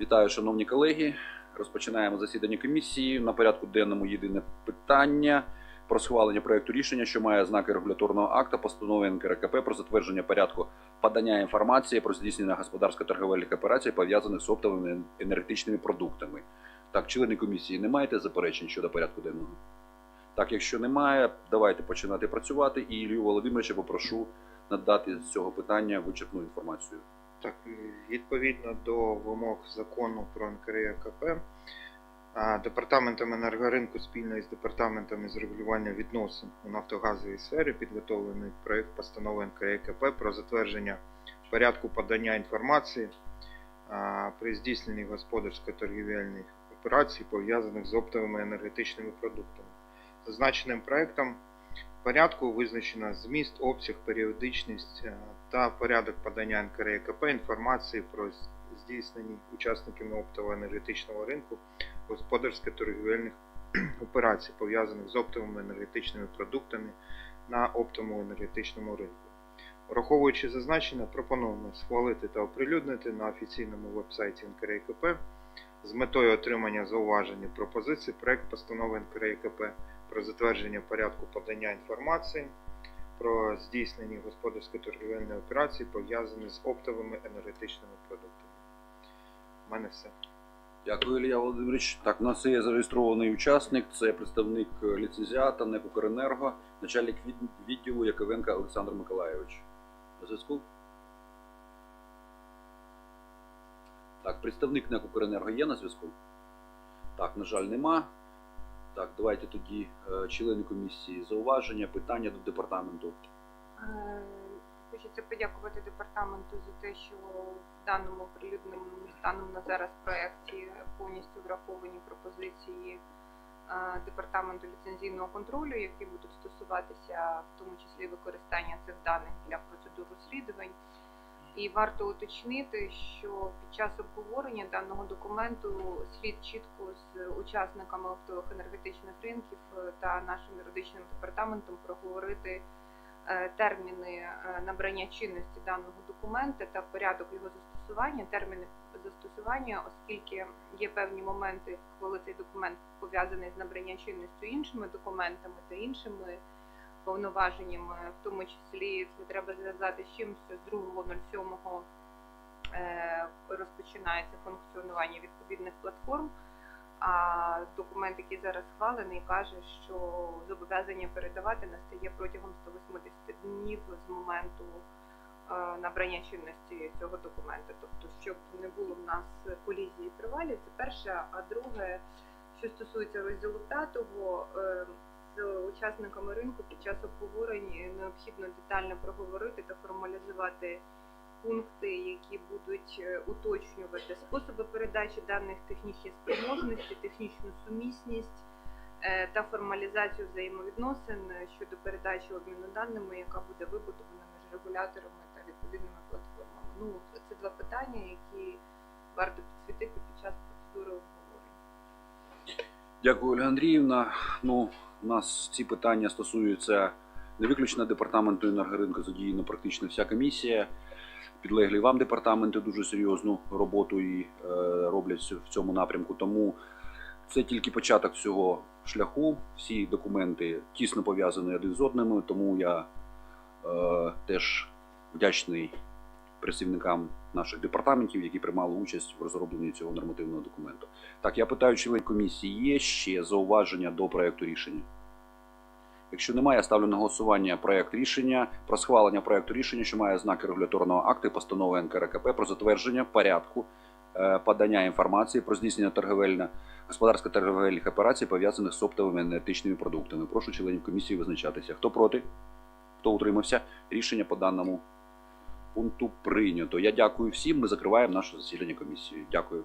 Вітаю, шановні колеги. Розпочинаємо засідання комісії. На порядку денному єдине питання про схвалення проекту рішення, що має знаки регуляторного акта, постанови НКРКП про затвердження порядку подання інформації про здійснення господарсько-торговельних операцій, пов'язаних з оптовими енергетичними продуктами. Так, члени комісії, не маєте заперечень щодо порядку денного? Так, якщо немає, давайте починати працювати. І Ілію Володимировича попрошу надати з цього питання вичерпну інформацію. Так, відповідно до вимог закону про НКРЕКП, Департаментом енергоринку спільно із департаментами з регулювання відносин у нафтогазовій сфері підготовлений проєкт постанови НКРЕКП про затвердження порядку подання інформації при здійсненні господарсько-торгівельних операцій, пов'язаних з оптовими енергетичними продуктами. Зазначеним проєктом порядку визначено зміст, обсяг, періодичність та порядок подання НКРЕКП інформації про здійснені учасниками оптово-енергетичного ринку господарсько-торгівельних операцій, пов'язаних з оптовими енергетичними продуктами на оптовому енергетичному ринку. Враховуючи зазначене, пропонуємо схвалити та оприлюднити на офіційному вебсайті НКРЕКП з метою отримання зауважень і пропозицій проект постанови НКРЕКП про затвердження порядку подання інформації про здійснені господарсько-торгівельні операції, пов'язані з оптовими енергетичними продуктами. У мене все. Дякую, Ілля Володимирович. Так, у нас є зареєстрований учасник, це представник е, ліцензіата НЕК «Укренерго», начальник відділу Яковенка Олександр Миколайович. На зв'язку? Так, представник НЕК «Укренерго» є на зв'язку? Так, на жаль, нема. Так, давайте тоді е, члени комісії зауваження, питання до департаменту. Е, Хочеться подякувати департаменту за те, що в даному прилюдному станом на зараз проєкті повністю враховані пропозиції е, департаменту ліцензійного контролю, які будуть стосуватися в тому числі використання цих даних для процедур розслідувань. І варто уточнити, що під час обговорення даного документу слід чітко з учасниками оптових енергетичних ринків е, та нашим юридичним департаментом проговорити е, терміни е, набрання чинності даного документа та порядок його застосування, терміни застосування, оскільки є певні моменти, коли цей документ пов'язаний з набранням чинністю іншими документами та іншими повноваженнями, в тому числі це треба зв'язати з чим, що з 2.07 е, розпочинається функціонування відповідних платформ. А документ, який зараз схвалений, каже, що зобов'язання передавати настає протягом 180 днів з моменту е, набрання чинності цього документа. Тобто, щоб не було в нас колізії і провалів, це перше. А друге, що стосується розділу п'ятого, е, з учасниками ринку під час обговорень необхідно детально проговорити та формалізувати пункти, які будуть е, уточнювати способи передачі даних, технічні спроможності, технічну сумісність е, та формалізацію взаємовідносин щодо передачі обміну даними, яка буде вибудована між регуляторами та відповідними платформами. Ну, це два питання, які варто підсвітити під час процедури обговорення. Дякую, Ольга Андріївна. Ну, у нас ці питання стосуються не виключно департаменту енергоринку, задіяна практично вся комісія. Підлеглі вам департаменти дуже серйозну роботу і е, роблять в цьому напрямку. Тому це тільки початок цього шляху. Всі документи тісно пов'язані один з одним, тому я е, теж вдячний працівникам наших департаментів, які приймали участь в розробленні цього нормативного документу. Так, я питаю, член комісії, є ще зауваження до проекту рішення? Якщо немає, я ставлю на голосування проект рішення про схвалення проекту рішення, що має знаки регуляторного акту і постанови НКРКП про затвердження порядку е, подання інформації про здійснення торговельно господарсько торговельних операцій, пов'язаних з оптовими енергетичними продуктами. Прошу членів комісії визначатися. Хто проти? Хто утримався? Рішення по даному пункту прийнято. Я дякую всім. Ми закриваємо наше засідання комісії. Дякую.